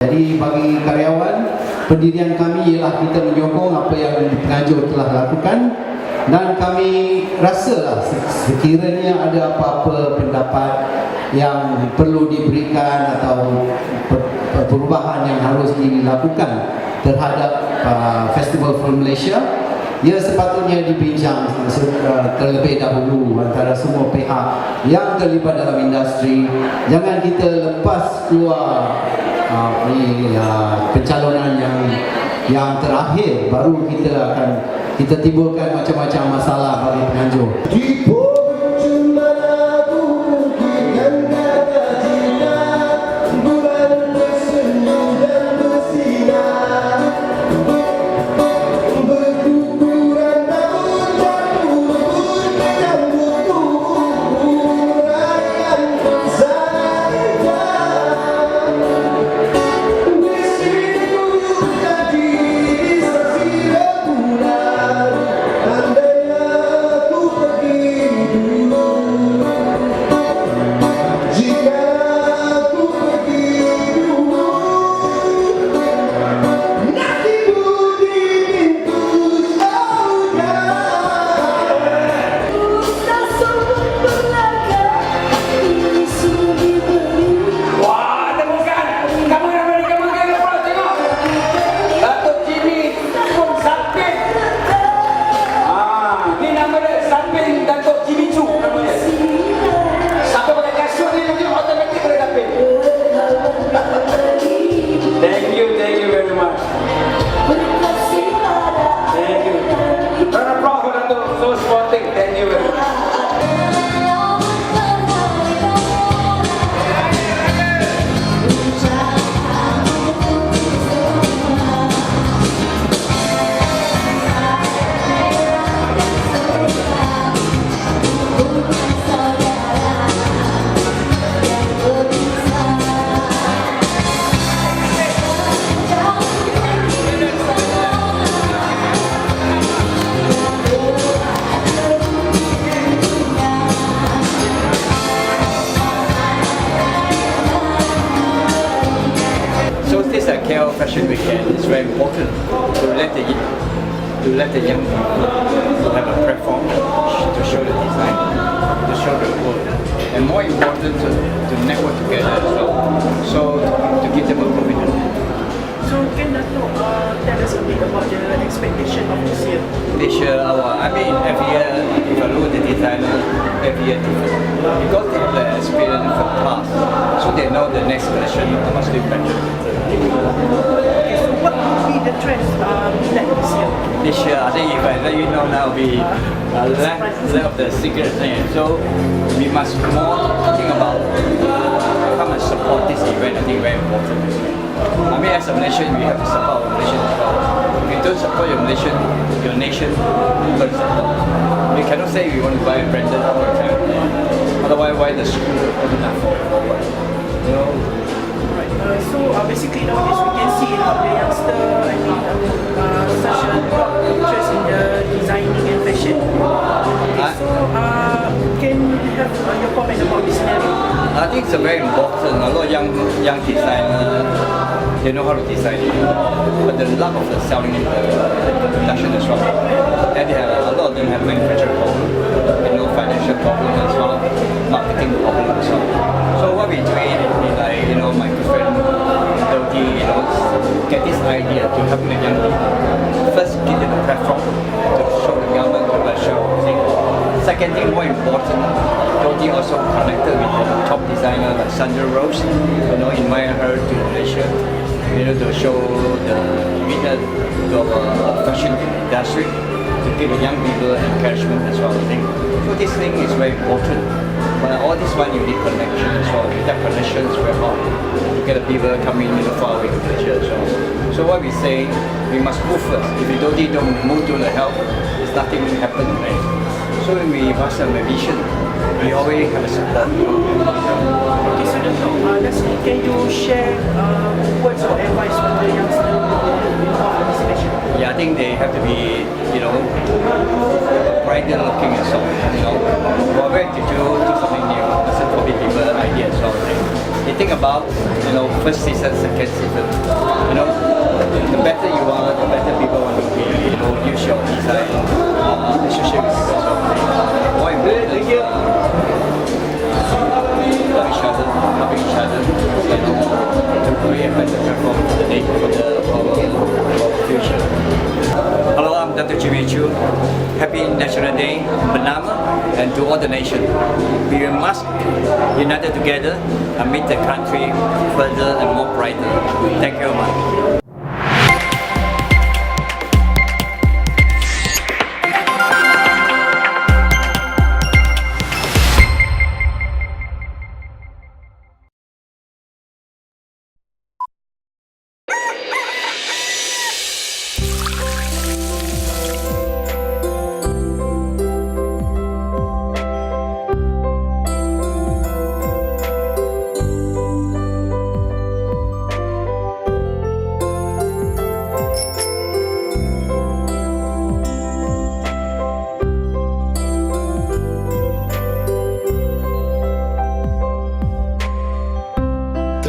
Jadi bagi karyawan, pendirian kami ialah kita menyokong apa yang pengajar telah lakukan. Dan kami rasalah sekiranya ada apa-apa pendapat yang perlu diberikan atau per- per- perubahan yang harus dilakukan terhadap uh, Festival Film Malaysia. Ia sepatutnya dibincang uh, terlebih dahulu antara semua pihak yang terlibat dalam industri. Jangan kita lepas keluar uh, ni, uh, pencalonan yang yang terakhir baru kita akan kita timbulkan macam-macam masalah bagi penganjur. Di KL Fashion Weekend is very important to let the to let the young people have a platform to show the design, to show the work, and more important to, to network together as well. So to give them a. So can Dato' uh, tell us a bit about the expectation of this year? This year, our, I mean, every year, if I look at the designer, every year different. Because they have the experience from past, so they know the next collection must be better. Okay, so what will be the trends uh, be like this year? This year, I think if I let you know now, we uh, left, left the secret thing. So we must more think about how much support this event. I think very important. I mean, as a Malaysian, we have to support our Malaysian well. If you don't support your Malaysian, your nation, who will support? We cannot say we want to buy branded all the time. Otherwise, why the school open up for? You know, Right. Uh, so uh, basically nowadays we can see uh, the youngster, I mean, uh, uh, such a interest in the designing and fashion. Okay, so uh, can have uh? I think it's very important. A lot of young young designer, they know how to design but the lack of the selling the, the production as well. And they have, a lot of them have manufacturing problem, you know, financial problem as well, marketing problem as well. So what we do is like you know my good friend Dodi, you know, get this idea to help the young people. First, give them a platform Second thing, more important, Dodi also connected with the top designer like Sandra Rose, you know, invite her to Malaysia, you know, to show the winner to our fashion industry, to give the young people encouragement as well. I think so. This thing is very important. But all this one you need connection as well. Without connection is very hard to get the people coming you know, far away to Malaysia as well. So what we say, we must move first. If we don't, don't move to the help, it's nothing will happen. Right? So when we must have a vision. We always have a support. Okay, so Dato', uh, lastly, can you share uh, words or advice for the youngster in this fashion? Yeah, I think they have to be, you know, brighter looking and so on, you know. Whatever to do, do something new. Listen for people idea as well. I think. They think about, you know, first season, second season, the better you are, the better people want to be. You know, use your design uh, relationship with people as well. More important, love each other, helping each other, and to create a better platform for the day, for the our, future. Hello, I'm Dr. Jimmy Chu. Happy National Day, Panama, and to all the nation. We must unite together and make the country further and more brighter. Thank you very much.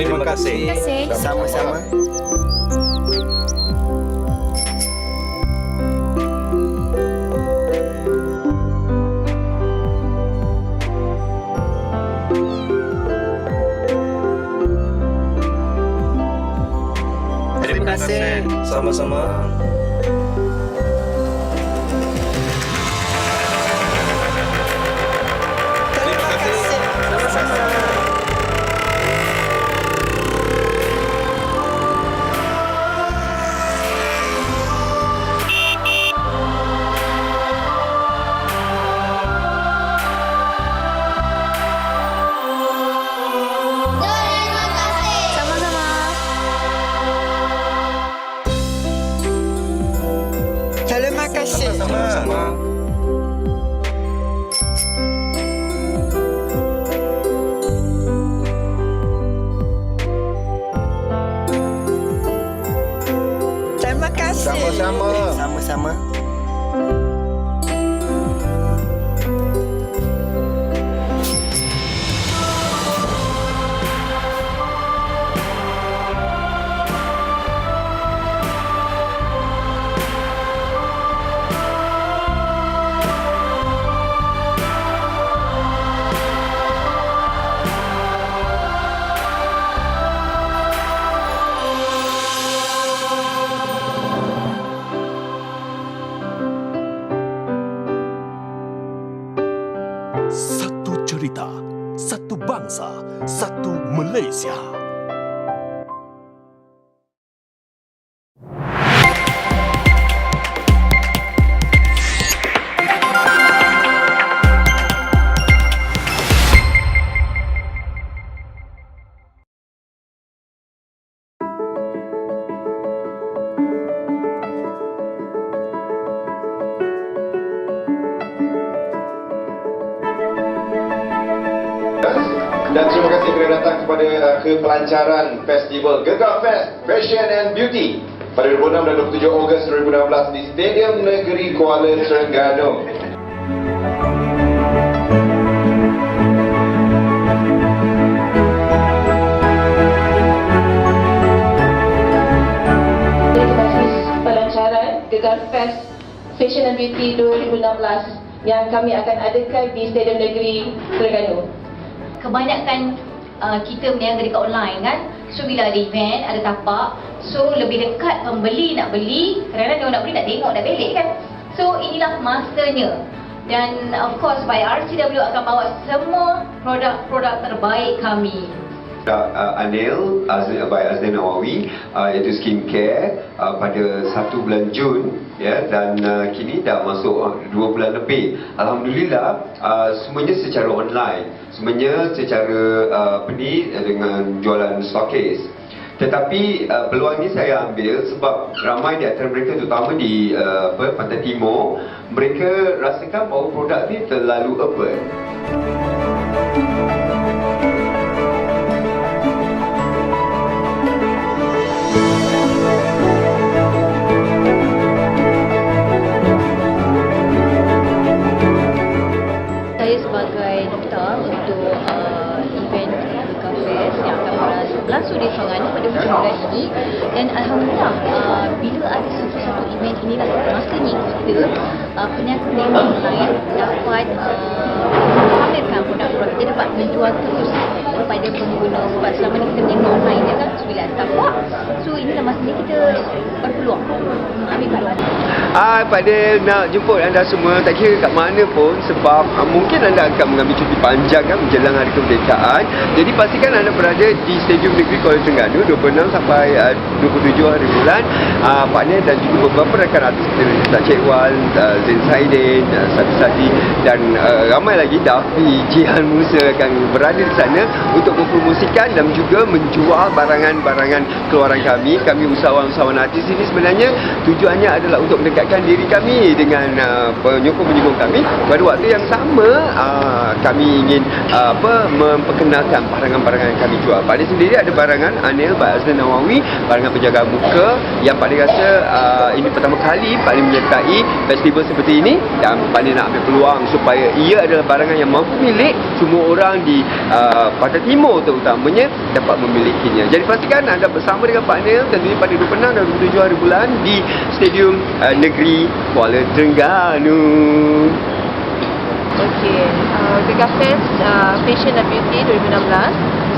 Terima kasih. kasih. Sama-sama. Terima kasih. Sama-sama. Terima kasih. Sama-sama. Terima kasih. Sama-sama. Sama-sama. Satu Malaysia. Pada 26 dan 27 Ogos 2016 di Stadium Negeri Kuala Terengganu. Pelancaran Gegar Fest Fashion and Beauty 2016 yang kami akan adakan di Stadium Negeri Terengganu. Kebanyakan uh, kita berniaga dekat online kan. So bila ada event, ada tapak, so lebih dekat pembeli nak beli, kadang-kadang dia nak beli nak tengok dah belik kan. So inilah masanya. Dan of course by RCW akan bawa semua produk-produk terbaik kami. uh, Anil Azli, by Azli Nawawi uh, iaitu skincare uh, pada 1 bulan Jun ya dan uh, kini dah masuk uh, 2 bulan lebih Alhamdulillah uh, semuanya secara online semuanya secara uh, apa ni uh, dengan jualan stockcase tetapi uh, peluang ini saya ambil sebab ramai di antara mereka terutama di uh, apa Pantai Timur mereka rasakan bahawa produk ni terlalu urban peniaga-peniaga lain dapat uh, pamerkan produk-produk kita dapat menjual terus kepada pengguna. Sebab selama ni kita menyimpan online je kan so bila ada tapak so inilah masa ni kita Ah, pada nak jemput anda semua tak kira kat mana pun sebab ah, mungkin anda akan mengambil cuti panjang kan menjelang hari kemerdekaan. Jadi pastikan anda berada di Stadium Negeri Kuala Terengganu 26 sampai ah, 27 hari bulan. Ah, partner dan juga beberapa rakan artis seperti Ustaz Cik Wan, ah, Zain Saidin, ah, Sadi Sadi dan ah, ramai lagi Dafi, Jihan Musa akan berada di sana untuk mempromosikan dan juga menjual barangan-barangan keluaran kami. Kami usahawan-usahawan artis ini sebenarnya tujuannya adalah untuk mendekatkan diri kami dengan uh, penyokong-penyokong kami. Pada waktu yang sama uh, kami ingin uh, apa memperkenalkan barangan-barangan yang kami jual. Pak Adi sendiri ada barangan Anil by Azlan Nawawi, barangan penjaga muka yang Pak Adi rasa uh, ini pertama kali Pak Adi menyertai festival seperti ini dan Pak Adi nak ambil peluang supaya ia adalah barangan yang mampu milik semua orang di uh, Pantai Timur terutamanya dapat memilikinya. Jadi pastikan anda bersama dengan Pak Anil tentunya pada 26 dan 27 hari bulan di Stadium uh, Negeri Kuala Terengganu. Okey, uh, Gegar Fest uh, Fashion and Beauty 2016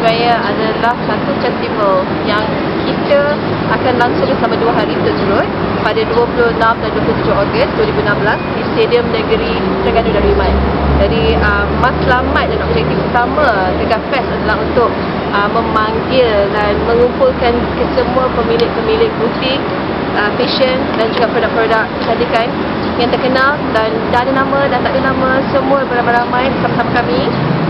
sebenarnya adalah satu festival yang kita akan langsung selama dua hari berturut pada 26 dan 27 Ogos 2016 di Stadium Negeri Terengganu Darul Jadi uh, matlamat dan objektif utama Gegar Fest adalah untuk uh, memanggil dan mengumpulkan kesemua pemilik-pemilik butik uh, fashion dan juga produk-produk kecantikan yang terkenal dan dah ada nama dan tak ada nama semua beramai-ramai bersama-sama kami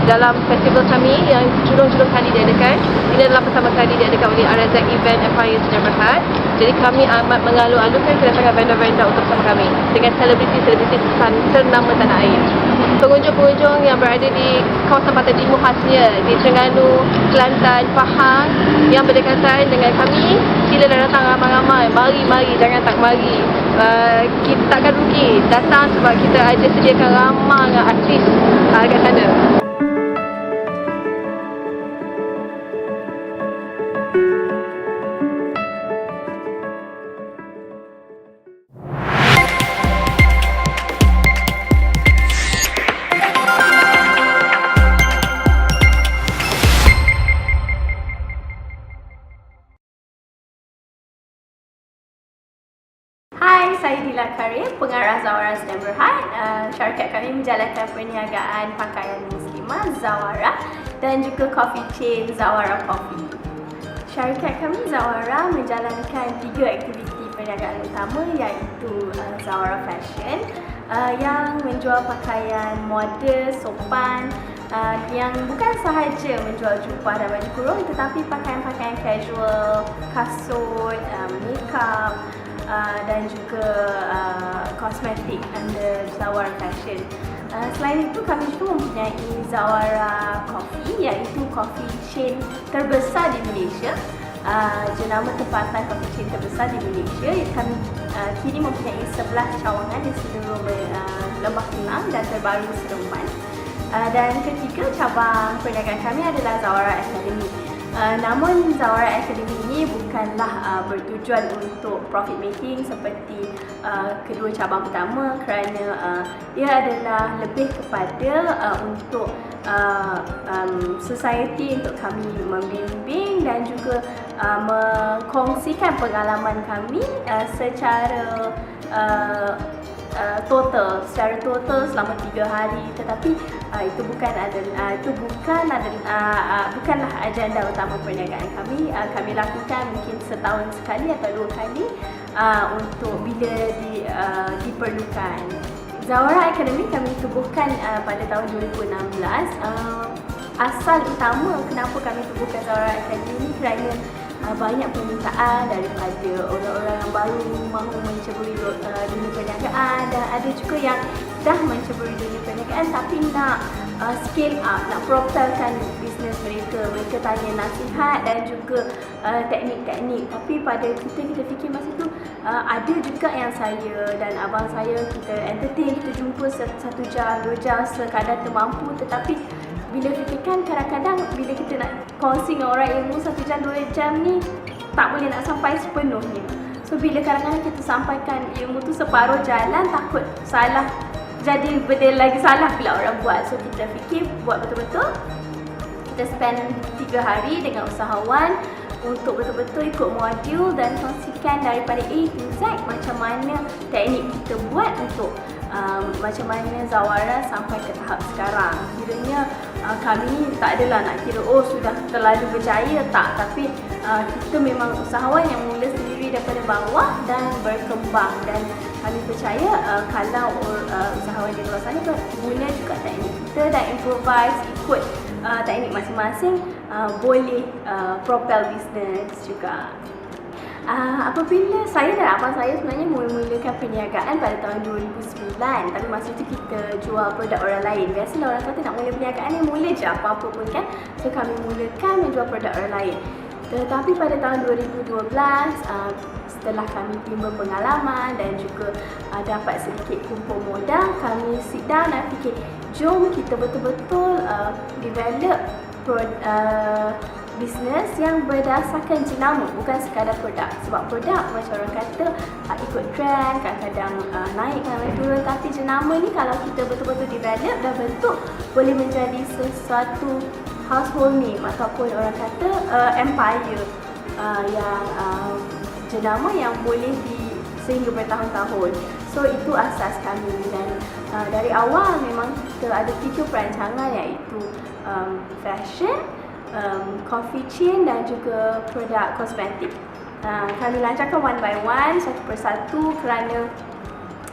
dalam festival kami yang julung-julung kali diadakan. Ini adalah pertama kali diadakan oleh RZ Event Empire Sdn Bhd jadi kami amat mengalu-alukan kedatangan vendor-vendor untuk bersama kami dengan selebriti-selebriti ter- ternama tanah air. Pengunjung-pengunjung yang berada di kawasan pantai timur khasnya di Terengganu, Kelantan, Pahang yang berdekatan dengan kami sila datang ramai-ramai. Mari mari jangan tak mari. Uh, kita takkan rugi. Datang sebab kita ada sediakan ramai artis uh, kat sana menjalankan perniagaan pakaian muslimah Zawara dan juga coffee chain Zawara Coffee. Syarikat kami Zawara menjalankan tiga aktiviti perniagaan utama iaitu uh, Zawara Fashion uh, yang menjual pakaian moden, sopan uh, yang bukan sahaja menjual jubah dan baju kurung tetapi pakaian-pakaian casual, kasut, uh, makeup, uh, dan juga uh, kosmetik under Zawara Fashion. Uh, selain itu kami juga mempunyai Zawara Coffee iaitu coffee chain terbesar di Malaysia. Uh, jenama tempatan coffee chain terbesar di Malaysia. Kami uh, kini mempunyai 11 cawangan di seluruh uh, Lembah Pinang dan terbaru Seremban. Uh, dan ketiga cabang perniagaan kami adalah Zawara Academy. Uh, namun Zawara Academy ini bukanlah uh, bertujuan untuk profit making seperti uh, kedua cabang pertama kerana uh, ia adalah lebih kepada uh, untuk uh, um, society untuk kami membimbing dan juga uh, mengkongsikan pengalaman kami uh, secara uh, uh, total secara total selama tiga hari. Tetapi uh, itu bukan ada uh, itu bukan ada uh, uh, bukanlah agenda utama perniagaan kami. Uh, kami lakukan mungkin setahun sekali atau dua kali uh, untuk bila di, uh, diperlukan. Zawara Academy kami tubuhkan uh, pada tahun 2016 uh, asal utama kenapa kami tubuhkan Zawara Academy kerana uh, banyak permintaan daripada orang-orang yang baru mahu menceburi uh, dunia perniagaan dan ada juga yang dah menceburi dunia perniagaan tapi nak uh, scale up, nak propelkan bisnes mereka. Mereka tanya nasihat dan juga uh, teknik-teknik. Tapi pada kita, kita fikir masa tu uh, ada juga yang saya dan abang saya kita entertain, kita jumpa satu jam, dua jam sekadar termampu tetapi bila fikirkan kadang-kadang bila kita nak kongsi dengan orang ilmu satu jam dua jam ni tak boleh nak sampai sepenuhnya. So bila kadang-kadang kita sampaikan ilmu tu separuh jalan takut salah jadi benda lagi salah pula orang buat. So kita fikir buat betul-betul. Kita spend 3 hari dengan usahawan untuk betul-betul ikut modul dan kongsikan daripada A to Z macam mana teknik kita buat untuk um, macam mana Zawara sampai ke tahap sekarang. Kiranya uh, kami tak adalah nak kira oh sudah terlalu berjaya tak tapi uh, kita memang usahawan yang mula sendiri daripada bawah dan berkembang dan kami percaya uh, kalau uh, usahawan di luar sana guna juga teknik kita dan improvise ikut uh, teknik masing-masing uh, boleh uh, propel business juga. Uh, apabila saya dan abang saya sebenarnya mula-mulakan perniagaan pada tahun 2009 Tapi masa itu kita jual produk orang lain. Biasalah orang kata nak mula perniagaan ni mula je apa-apa pun kan. So kami mulakan menjual produk orang lain. Tetapi pada tahun 2012 uh, setelah kami timba pengalaman dan juga uh, dapat sedikit kumpul modal Kami sit down dan fikir jom kita betul-betul uh, develop pro, uh, bisnes yang berdasarkan jenama bukan sekadar produk. Sebab produk macam orang kata uh, ikut trend kadang-kadang uh, naik kadang-kadang turun. Tapi jenama ni kalau kita betul-betul develop dan bentuk boleh menjadi sesuatu household name ataupun orang kata uh, empire uh, yang uh, jenama yang boleh di sehingga bertahun-tahun. So itu asas kami. Dan uh, dari awal memang kita ada tiga perancangan iaitu um, fashion um, coffee chain dan juga produk kosmetik. Uh, kami lancarkan one by one, satu persatu kerana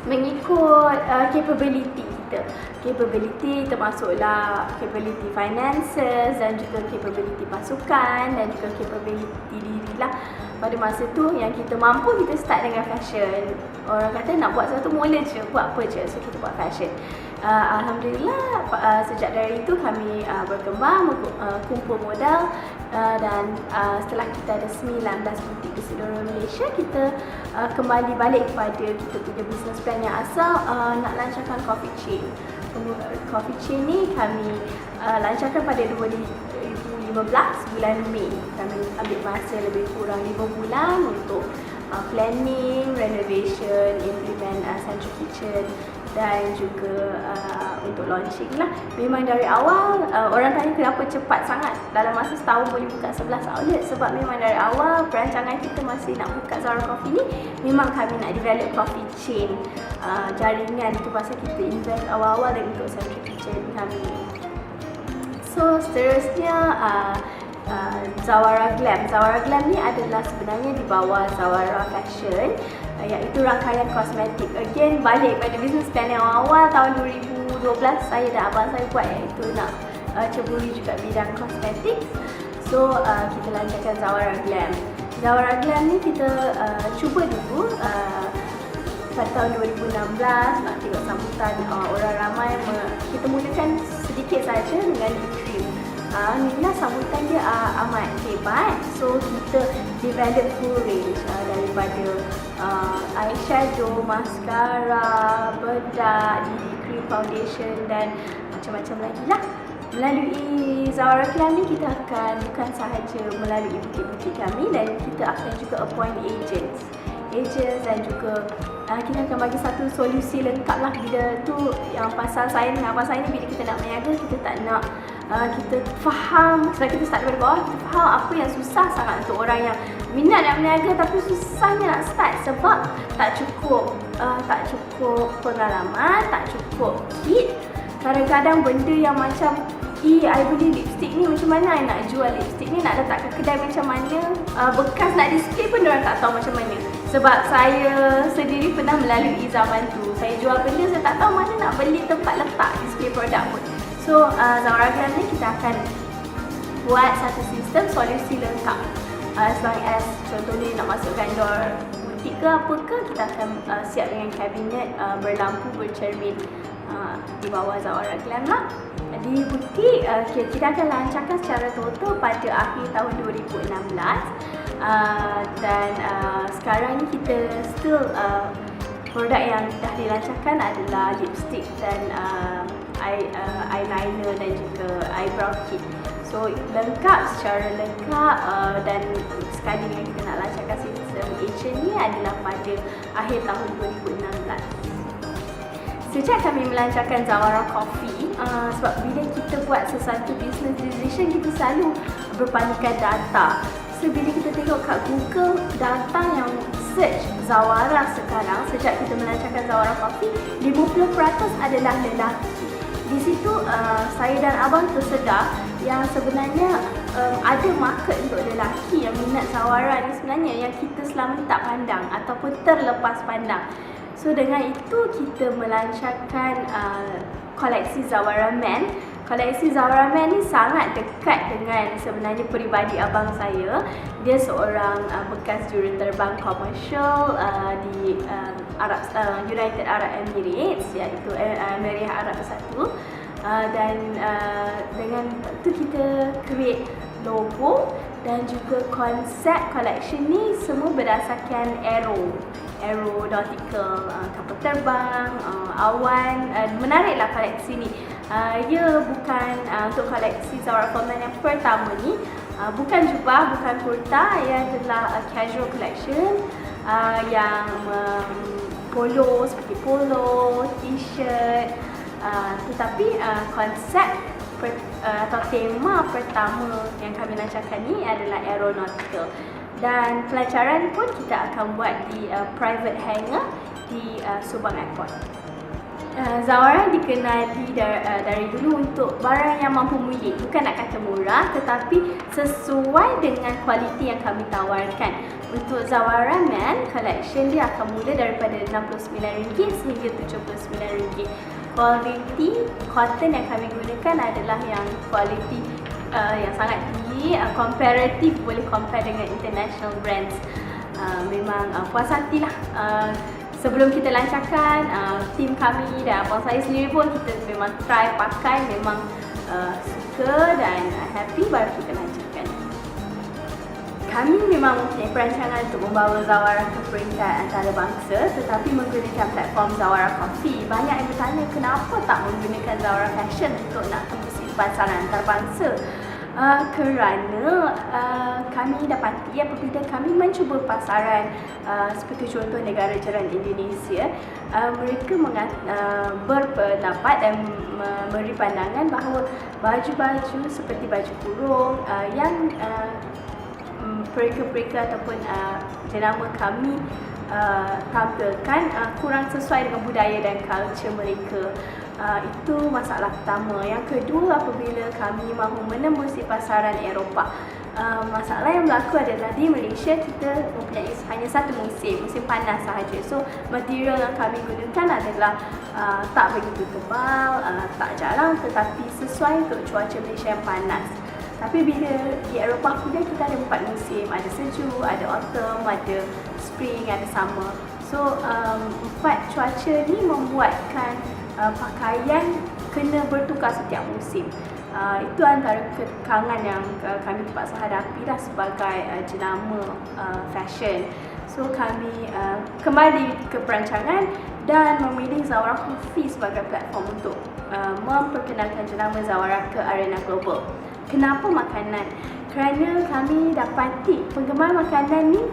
mengikut uh, capability kita. Capability termasuklah capability finances dan juga capability pasukan dan juga capability diri lah. Pada masa tu yang kita mampu kita start dengan fashion. Orang kata nak buat satu mula je, buat apa je. So kita buat fashion. Uh, Alhamdulillah uh, sejak dari itu kami uh, berkembang, uh, kumpul modal uh, dan uh, setelah kita ada 19 butik di seluruh Malaysia, kita uh, kembali balik kepada kita punya business plan yang asal uh, nak lancarkan coffee chain. Coffee chain ni kami uh, lancarkan pada 2015 bulan Mei. Kami ambil masa lebih kurang 5 bulan untuk uh, planning, renovation, implement uh, central kitchen dan juga uh, untuk launching lah. Memang dari awal uh, orang tanya kenapa cepat sangat. Dalam masa setahun boleh buka 11 outlet. Sebab memang dari awal perancangan kita masih nak buka Zara Coffee ni memang kami nak develop coffee chain uh, jaringan. Itu pasal kita invest awal-awal dan untuk central kitchen kami so seterusnya uh, Uh, Zawara Glam. Zawara Glam ni adalah sebenarnya di bawah Zawara Fashion uh, iaitu rangkaian kosmetik. Again balik pada business plan yang awal tahun 2012 saya dan abang saya buat iaitu nak uh, ceburi juga bidang kosmetik. So uh, kita lancarkan Zawara Glam. Zawara Glam ni kita uh, cuba dulu uh, pada tahun 2016 nak tengok sambutan uh, orang ramai kita mulakan sedikit saja dengan lip cream uh, Nina sambutan dia uh, amat hebat. So kita develop full range uh, Daripada uh, eyeshadow, mascara, bedak, DD cream, foundation dan macam-macam lagi lah. Melalui Clam ni kita akan bukan sahaja melalui butik-butik kami Dan kita akan juga appoint agents Agents dan juga uh, kita akan bagi satu solusi lengkap lah. Bila tu yang pasal saya ni, apa saya ni bila kita nak berniaga kita tak nak uh, kita faham sebab kita start dari bawah kita faham apa yang susah sangat untuk orang yang minat nak berniaga tapi susahnya nak start sebab tak cukup uh, tak cukup pengalaman tak cukup kit kadang-kadang benda yang macam Eh, I beli lipstick ni macam mana? I nak jual lipstick ni Nak letak ke kedai macam mana? Uh, Bekas nak display pun orang tak tahu macam mana Sebab saya sendiri pernah melalui zaman tu. Saya jual benda, saya tak tahu mana nak beli tempat letak display produk pun. So, uh, Zawara Glam ni kita akan buat satu sistem solusi lengkap. Uh, as long as contohnya nak masuk vendor butik ke apa ke, kita akan uh, siap dengan kabinet uh, berlampu bercermin di bawah Zawara Glam lah. Di butik, uh, kita akan lancarkan secara total pada akhir tahun 2016. Uh, dan uh, sekarang ni kita still uh, produk yang dah dilancarkan adalah lipstick dan uh, eye, uh, eyeliner dan juga eyebrow kit. So lengkap secara lengkap uh, dan sekali yang kita nak lancarkan sistem agent ni adalah pada akhir tahun 2016. Sejak kami melancarkan Zawara Coffee, uh, sebab bila kita buat sesuatu business decision, kita selalu berpandukan data. So, bila kita tengok kat Google, data yang search Zawara sekarang, sejak kita melancarkan Zawara Coffee, 50% adalah lelaki. Di situ uh, saya dan abang tersedar yang sebenarnya um, ada market untuk lelaki yang minat Zawara ni sebenarnya yang kita selama ni tak pandang ataupun terlepas pandang. So dengan itu kita melancarkan uh, koleksi Zawara Man. Koleksi Zawara Man ni sangat dekat dengan sebenarnya peribadi abang saya. Dia seorang uh, bekas juruterbang komersial uh, di uh, Arab uh, United Arab Emirates iaitu uh, Emiriah Arab Bersatu. Uh, dan uh, dengan tu kita create logo dan juga konsep collection ni semua berdasarkan arrow. Aeronautical uh, kapal terbang uh, awan. Uh, menariklah koleksi ni. Uh, ia bukan uh, untuk koleksi Zara Coleman yang pertama ni. Uh, bukan jubah bukan kurta. Ia adalah a casual collection uh, yang um, polo seperti polo t-shirt. Uh, tetapi uh, konsep per, uh, atau tema pertama yang kami lancarkan ni adalah aeronautical dan pelancaran pun kita akan buat di uh, private hangar di uh, Subang Airport. Uh, Zawara dikenali dari, uh, dari dulu untuk barang yang mampu milik. Bukan nak kata murah tetapi sesuai dengan kualiti yang kami tawarkan. Untuk Zawara Man collection dia akan mula daripada RM69 sehingga RM79. Kualiti cotton yang kami gunakan adalah yang kualiti uh, yang sangat tinggi. Uh, comparative boleh compare dengan international brands. Uh, memang uh, puas hati lah. Uh, sebelum kita lancarkan uh, tim kami dan abang saya sendiri pun kita memang try pakai memang uh, suka dan uh, happy baru kita lancarkan kami memang mempunyai perancangan untuk membawa Zawara ke peringkat antarabangsa tetapi menggunakan platform Zawara Coffee. Banyak yang bertanya kenapa tak menggunakan Zawara Fashion untuk nak tembus pasaran antarabangsa. Uh, kerana uh, kami dapati apabila kami mencuba pasaran uh, seperti contoh negara jiran Indonesia uh, mereka mengat, uh, berpendapat dan memberi pandangan bahawa baju-baju seperti baju kurung uh, yang uh, pereka-pereka ataupun uh, jenama kami uh, tampilkan uh, kurang sesuai dengan budaya dan culture mereka. Uh, itu masalah pertama. Yang kedua, apabila kami mahu menembus di pasaran Eropah, uh, masalah yang berlaku adalah di Malaysia kita mempunyai hanya satu musim, musim panas sahaja. So, material yang kami gunakan adalah uh, tak begitu tebal, uh, tak jarang tetapi sesuai untuk cuaca Malaysia yang panas. Tapi bila di Eropah pula kita ada empat musim, ada sejuk, ada autumn, ada spring, ada summer. So, um, empat cuaca ni membuatkan uh, pakaian kena bertukar setiap musim. Uh, itu antara kekangan yang uh, kami terpaksa hadapi lah sebagai uh, jenama uh, fashion. So kami uh, kembali ke perancangan dan memilih Zawara Coffee sebagai platform untuk uh, memperkenalkan jenama Zawara ke arena global. Kenapa makanan? Kerana kami dapati penggemar makanan ni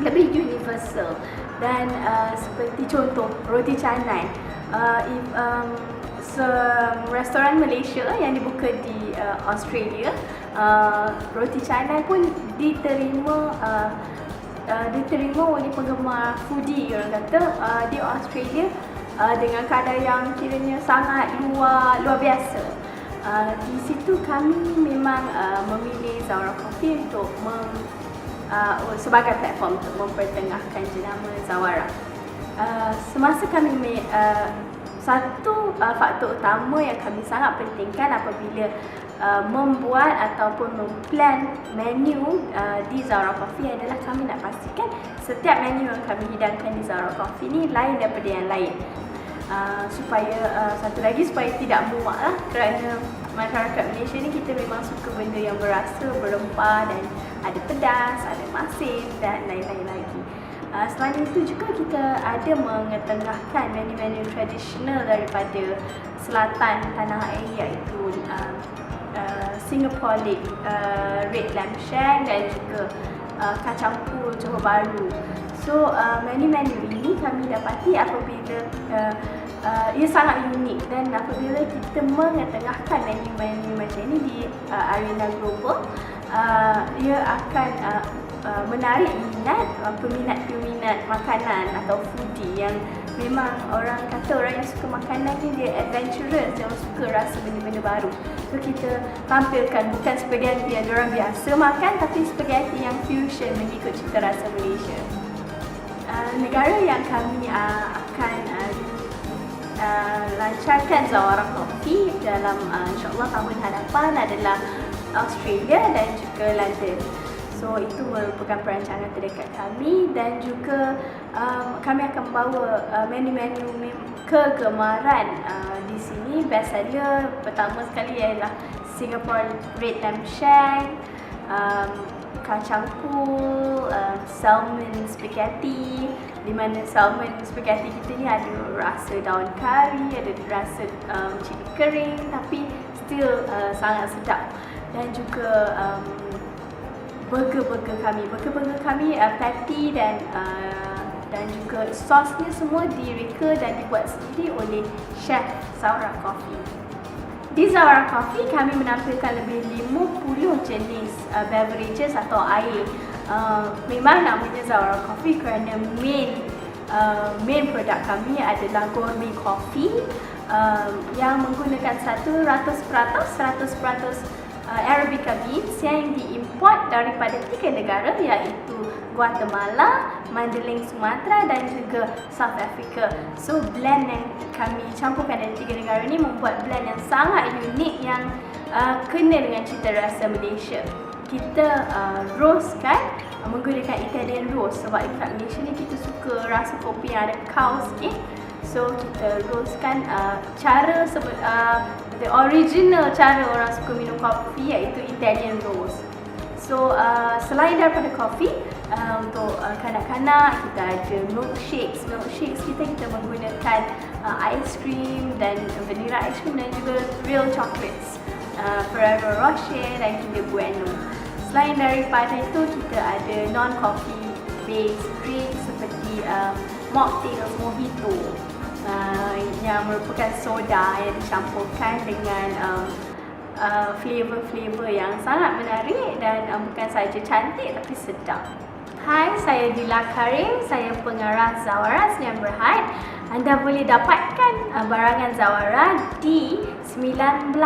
lebih universal dan uh, seperti contoh roti canai uh, if, um, restoran Malaysia yang dibuka di uh, Australia uh, roti canai pun diterima uh, uh, diterima oleh penggemar foodie orang kata uh, di Australia uh, dengan kadar yang kiranya sangat luar luar biasa uh, di situ kami memang uh, memilih Zara Coffee untuk mem, uh, sebagai platform untuk mempertengahkan jenama Zawara. Uh, semasa kami uh, satu uh, faktor utama yang kami sangat pentingkan apabila uh, membuat ataupun memplan menu uh, di Zara Coffee adalah kami nak pastikan setiap menu yang kami hidangkan di Zara Coffee ni lain daripada yang lain. Uh, supaya uh, satu lagi supaya tidak muak lah kerana masyarakat Malaysia ni kita memang suka benda yang berasa, berempah dan ada pedas, ada masin dan lain-lain lagi. Uh, selain itu juga kita ada mengetengahkan menu-menu tradisional daripada selatan tanah air iaitu uh, uh, Singapore Lake, uh, Red Lamb Shank dan juga uh, kacang pul Johor Bahru. So uh, menu-menu ini kami dapati apabila uh, uh, ia sangat unik dan apabila kita mengetengahkan menu-menu macam ini di uh, arena global uh, ia akan uh, uh, menarik minat uh, peminat-peminat makanan atau foodie yang memang orang kata orang yang suka makanan ni dia adventurous yang suka rasa benda-benda baru. So kita tampilkan bukan spaghetti yang orang biasa makan tapi spaghetti yang fusion mengikut cita rasa Malaysia negara yang kami uh, akan uh, uh, lancarkan Zawara Coffee dalam uh, insyaAllah tahun hadapan adalah Australia dan juga London. So itu merupakan perancangan terdekat kami dan juga um, kami akan bawa uh, menu-menu kegemaran uh, di sini. Best seller pertama sekali ialah Singapore Red Lamb Shank, um, kacang pool, uh, salmon spaghetti di mana salmon spaghetti kita ni ada rasa daun kari, ada rasa um, cili kering tapi still uh, sangat sedap dan juga um, burger-burger kami. Burger-burger kami uh, patty dan uh, dan juga sosnya semua direka dan dibuat sendiri oleh chef Saura Coffee. Di Zawara Coffee kami menampilkan lebih 50 jenis uh, beverages atau air. Uh, memang namanya Zawara Coffee kerana main uh, main produk kami adalah gourmet coffee uh, yang menggunakan 100% 100% uh, Arabica beans yang diimport daripada tiga negara iaitu Guatemala, Mandailing Sumatera dan juga South Africa. So blend yang kami campurkan dari tiga negara ini membuat blend yang sangat unik yang uh, kena dengan cita rasa Malaysia. Kita uh, roastkan uh, menggunakan Italian roast sebab dekat Malaysia ni kita suka rasa kopi yang ada cow sikit. So kita roastkan uh, cara sebut uh, the original cara orang suka minum kopi iaitu Italian roast. So uh, selain daripada kopi uh, untuk uh, kanak-kanak kita ada milkshakes. Milkshakes kita kita menggunakan uh, ice cream dan vanilla ice cream dan juga real chocolates. Uh, Ferrero Rocher dan Kinder Bueno. Selain daripada itu kita ada non-coffee based drink seperti um, mocktails, mojito uh, yang merupakan soda yang dicampurkan dengan um, uh, flavor-flavor yang sangat menarik dan um, bukan saja cantik tapi sedap. Hai, saya Dila Karim, saya pengarah Zawara Sdn Berhad. Anda boleh dapatkan uh, barangan Zawara di 19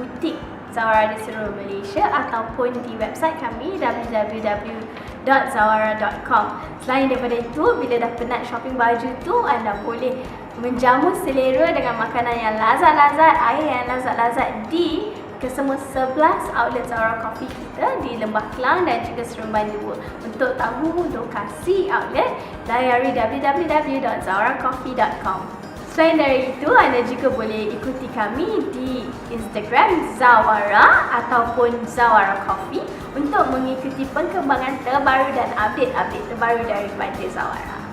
butik Zawara di seluruh Malaysia ataupun di website kami www.zawara.com. Selain daripada itu, bila dah penat shopping baju tu, anda boleh menjamu selera dengan makanan yang lazat-lazat, air yang lazat-lazat di kesemua 11 outlet Zara Coffee kita di Lembah Kelang dan juga Seremban 2. Untuk tahu lokasi outlet, layari www.zaracoffee.com. Selain dari itu, anda juga boleh ikuti kami di Instagram Zawara ataupun Zawara Coffee untuk mengikuti perkembangan terbaru dan update-update terbaru daripada Zawara.